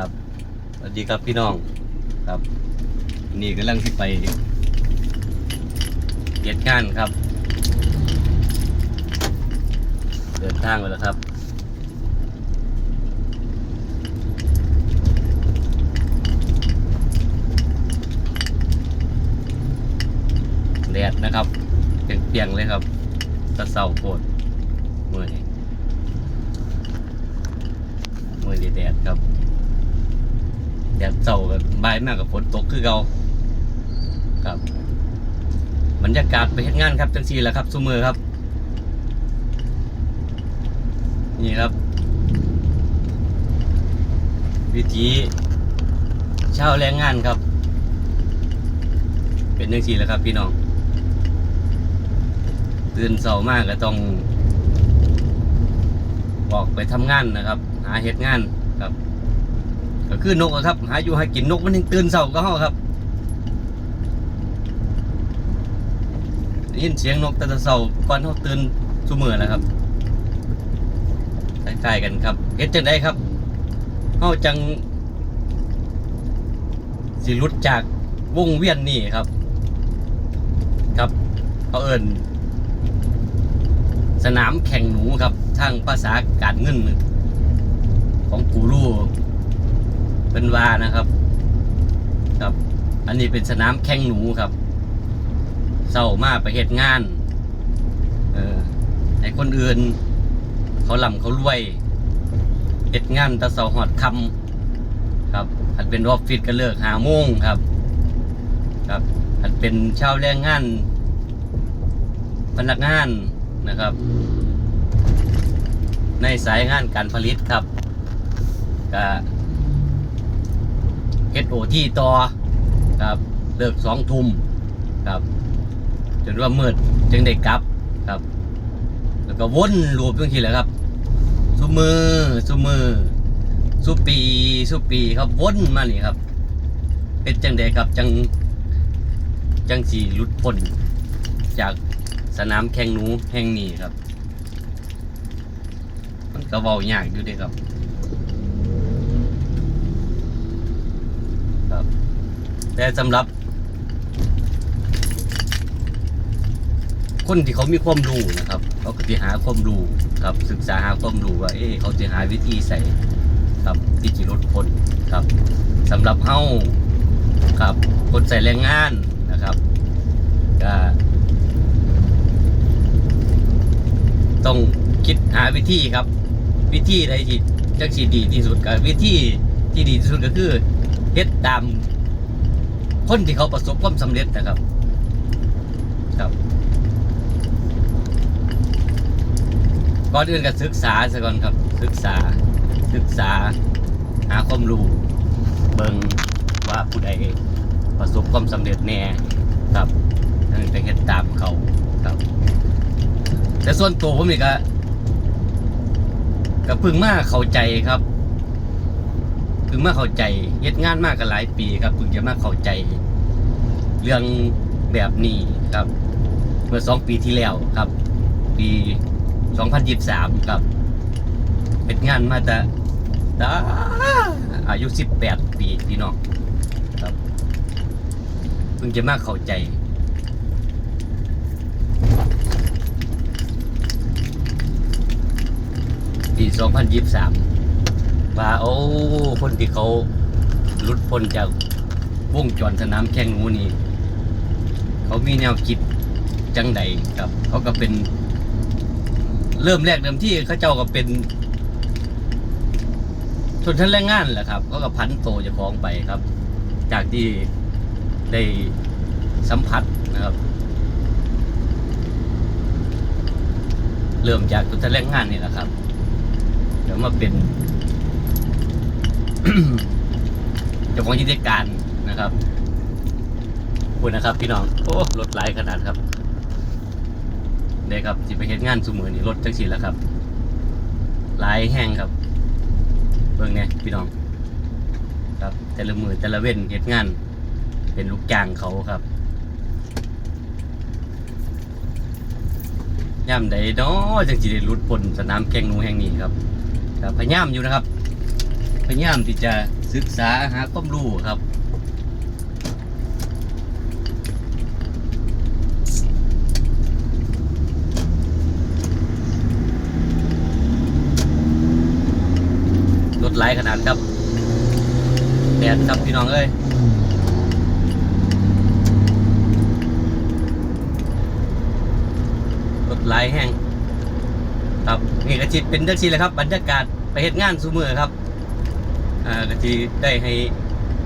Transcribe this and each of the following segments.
ครับสวัสดีครับพี่น้องครับ นี่กำลังที่ไปเก็ดงานครับ เดินทางไปแล้วครับแดดนะครับเปรียงๆเลยครับตะเสาโปดมือนี้มือนี้แดดครับ แดดเสากับใบายมากกับฝนตกคือเก่าครับ บรรยากาศไปเฮ็ดงานครับจังสีแหละครับซุมือครับ นี่ครับ วิธีเช่าแรงงานครับ เป็นจังสีแหละครับ พี่น้องตื่นเสามากก็ต้องออกไปทำงานนะครับ หาเฮ็ดงานครับ ก็คือนกครับ หาอยู่หากินนกมันยังตื่นเสาก็เฮาครับได้ยินเสียงนกแต่เสาก่อนเฮาตื่นซุมือแล้วครับคล้ายๆกันครับเฮ็ดจังไดครับเฮาจัง สิหลุดจากวงเวียนนี่ครับ ครับเขาเอิ้นสนามแข่งหนูครับทางภาษาการเงิน ของกูรู เป็นวานะครับ ครับ อันนี้เป็นสนามแข่งหนูครับเศร้ามาไปเหตุงาน เออไอคนอื่น เขาลำเขารวยเหตุงานตะเสาหอดคำครับอันเป็นออฟฟิศก็เลิกหาโมงครับ ครับอันเป็นชาวแรงงาน พนักงานนะครับ ในสายงานการผลิตครับก็ เอสโอที่ต่อครับเลิกสองทุ่มครับจนว่ามืดจึงได้กลับครับ แล้วก็วนรูปตรงทีแหละครับสุมือสุมือสุปีสุปีครับวนมานี่ครับเป็นจังใดครับจังจังสีหลุดพ้นจากสนามแข่งหนูแห่งนี้ครับ มันก็เว้ายากอยู่ด้ครับครับ แต่สำหรับ คนที่เขามีความรู้นะครับ เขาก็จะหาความรู้ครับ ศึกษาหาความรู้ว่า เอ๊เขาจะหาวิธีใส่ครับที่จะลดผลครับสำหรับเฮาครับ คนใส่แรงงานนะครับก็ต้องคิดหาวิธีครับ วิธีใดที่จักสีดีที่สุดกับวิธีที่ดีที่สุดก็คือเฮ็ดตาม คนที่เขาประสบความสำเร็จนะครับ ครับก่อนอื่นก็ศึกษาซะก่อนครับ ศึกษาศึกษาหาความรู้เบิ่งว่าผู้ใดประสบความสำเร็จแน่ครับนั่นไปเฮ็ดตามเขาครับ แต่ส่วนตัวผมนี่ก็ก็พิ่งมาเข้าใจครับ พิ่งมาเข้าใจเฮ็ดงานมากกันหลายปีครับเพิ่งจะมาเข้าใจ เรื่องแบบนี้ครับ เมื่อสองปีที่แล้วครับ ปี2023ครับเฮ็ดงานมาแต่าอายุ18ปีพี่น้องครับเพิ่งจะมาเข้าใจปี2023 ว่าโอ้คนที่เขาหลุดพ้นจากวงจรสนามแข่งหนูนี่เขามีแนวคิดจังใดครับ เขาก็เป็น เริ่มแรกเดิมที่เขาเจ้าก็เป็นชนชั้นแรงงานแหละครับเขาก็พันโตจะคล้องไปครับ จากที่ได้สัมผัสนะครับ เริ่มจากชนชั้นแรงงานนี่แหละครับเดี๋ยวมาเป็น เจ้าของกิจการนะครับคุณนะครับ พี่น้องโอ้รถหลายขนาดครับเด้ครับที่ไปเฮ็ดงานสมือนี่รถจังสีแล้วครับหลายแห้งครับเบิ่งเนี่ยพี่น้อง ครับแต่ละมือแต่ละเว้นเฮ็ดงาน เป็นลูกจ้างเขาครับย่ำใดเนาะจังสิได้หลุดพ้นสนามแข่งนูแห่งนี้ครับครับพยายามอยู่นะครับ พยายามที่จะศึกษาหาความรู้ครับรถไหลขนาดครับแดดครับพี่น้องเอ้ยรถไหลแห้งครับนี่ก็จิตเป็นจังซี่แหละครับ บรรยากาศไปเฮ็ดงานซูมือครับ อ่าก็จีได้ให้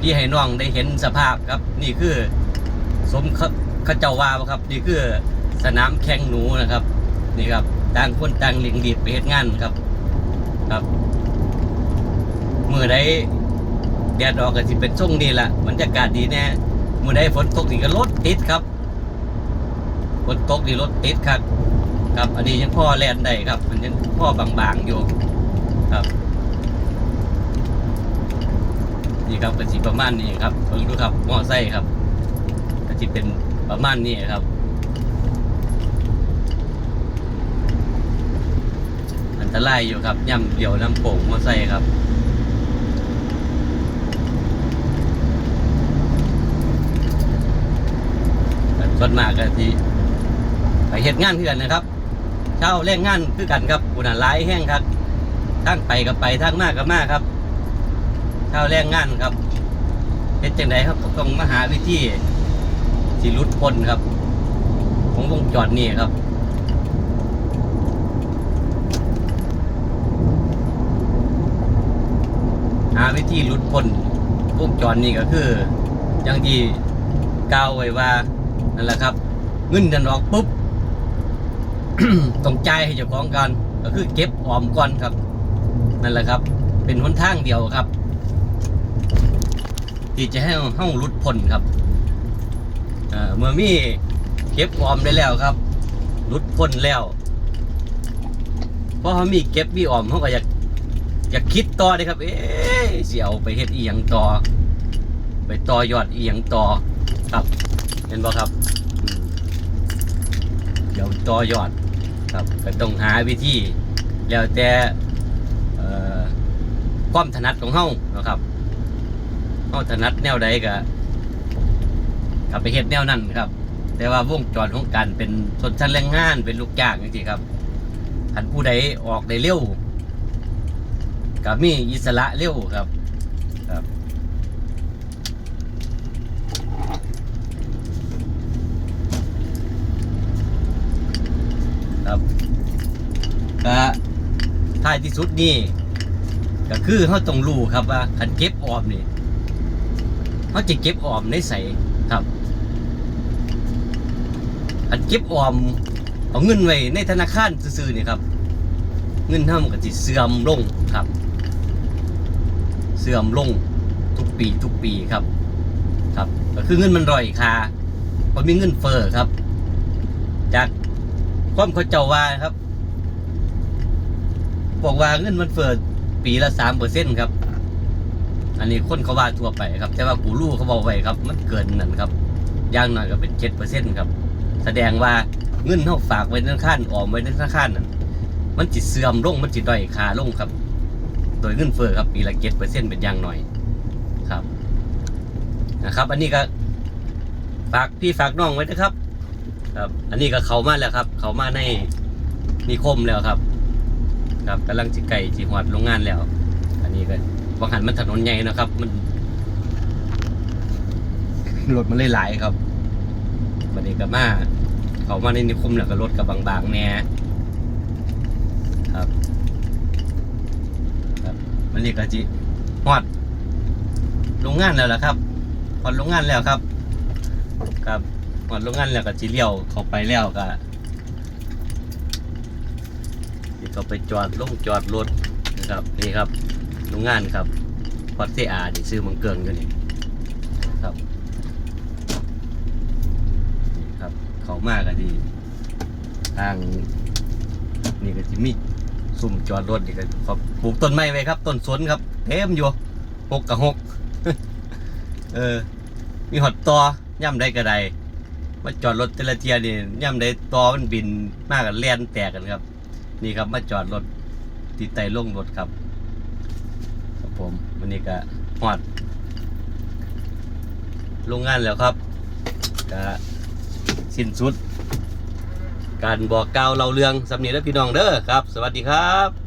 พี่ให้น้องได้เห็นสภาพครับ นี่คือสมเขาเขจ้าว่าครับ นี่คือสนามแข่งหนูนะครับ นี่ครับต่างคนต่างเลียงดีดไปเฮ็ดงานครับ ครับมือใดแดดออกก็สิเป็นช่วงนี้แหละบรรยากาศดีแน่มือใดฝนตกนี่ก็รถติดครับฝนตกนี่รถติดครับ ครับ อันนี้ยังพ่อแลนได้ครับ มันยังพ่อบางๆอยู่ครับ นี่ครับก็สิประมาณนี้ครับเพิ่งดูครับหม้อไซค์ครับก็สิเป็นประมาณนี้ครับ อันตรายอยู่ครับย่ำเดี่ยวน้ำโป่งหม้อไซค์ครับส่วนมากก็ที่ไปเหตุงานคือกันนะครับ เช่าแรงงานคือกันครับกุณาหลายแห้งครับทั้งไปกับไปทั้งมากกับมากครับ ช่าแรงงานครับเฮ็ดจังไดครับก็ต้องมาหาวิธีสิหลุดพ้นครับ ของวงจรนี่ครับหาวิธีหลุดพ้นวงจรนี่ก็คืออย่างที่กล่าวไว้ว่านั่นแหละครับ เงินดือนออกปุ๊บต้องจ่ายให้เจ้าของกันก็คือเก็บออมก่อนครับ นั่นแหละครับ เป็นหนทางเดียวครับ ที่จะให้ห้องรุดพ้นครับเมื่อมีเก็บออมได้แล้วครับรุดพ้นแล้วเพราะเขามีเก็บมีออมเขาก็อยากอยากคิดต่อเลยครับ เอ๊ะเสียวไปเฮ็ดอีหยังต่อ ไปต่อยอดอีหยังต่อครับ เห็นบ่ครับเดี๋ยวต่อยอดครับก็ต้องหาวิธีแล้วแต่ความถนัดของเฮานะครับ เฮาถนัดแนวใดก็กลับไปเฮ็ดแนวนั้นครับ แต่ว่าวงจรของการเป็นชนชั้นแรงงานเป็นลูกจ้างจังซี่ครับคันผู้ใดออกได้เร็วก็มีอิสระเร็วครับครับครับก็ท้ายที่สุดนี่ก็คือเขาต้องรู้ครับว่าคันเก็บออมนี่ เขาจะเก็บออมในใสครับคันเก็บออม เอาเงินไว้ในธนาคารซื่อๆนี่ครับ เงินเท่ามันก็จะเสื่อมลงครับ เสื่อมลงทุกปีทุกปีครับ ครับก็คือเงินมันร่อยคาเพราะมีเงินเฟ้อครับ จากความเขาเจ้าว่าครับ บอกว่าเงินมันเฟ้อปีละสามเปอร์เซ็นต์ครับ อันนี้คนเขาว่าทั่วไปครับ แต่ว่ากูรู้เขาบอกไว้ครับ มันเกินนั่นครับอย่างน้อยก็เป็นเจ็ดเปอร์เซ็นต์ครับ แสดงว่าเงินเขาฝากไว้ธนาคารออมไว้ธนาคารนั่นมันจิตเสื่อมลงมันจิตด้อยค่าลงครับ โดยเงินเฟ้อครับปีละเจ็ดเปอร์เซ็นต์เป็นอย่างน้อยครับนะครับ อันนี้ก็ฝากพี่ฝากน้องไว้นะครับ ครับ อันนี้ก็เขามาแล้วครับ เขามาในนิคมแล้วครับ ครับกำลังจิไก่จีหอดโรงงานแล้ว อันนี้ก็ บางหันมันถนนใหญ่นะครับ มันรถมันเลยหลายครับวันนี้ก็มาเขามาในนิคมแล้วก็รถกับบางๆแน่ครับ ครับวันนี้ก็จิหอดโรงงานแล้วล่ะครับหอดโรงงานแล้วครับ ครับหอดโรงงานแล้วก็จิเลี้ยวเข้าไปแล้วก็นี่ก็ไปจอดลงจอดรถนะครับนี่ครับ รงงานครับพอดเซอาดิซื้อมังเกิงอยู่นี่ครับนี่ครับ เขามากก็ดีทางนี่ก็จะมีซุ่มจอดรถนี่ก็ครับปลูกต้นไม้ไว้ครับต้นสนครับเต็มอยู่หกกับหกเออ มีหอดตอย่ำได้กระไดมาจอดรถแต่ละเทียนี่ย่ำได้ตอมันบินมากกันแล่นแตกกันครับ นี่ครับมาจอดรถติดไตลงรถครับ ผมวันนี้ก็หอดโรงงานแล้วครับก็สิ้นสุด การบอกกล่าวเล่าเรื่องสำเนียงและพี่น้องเด้อครับ สวัสดีครับ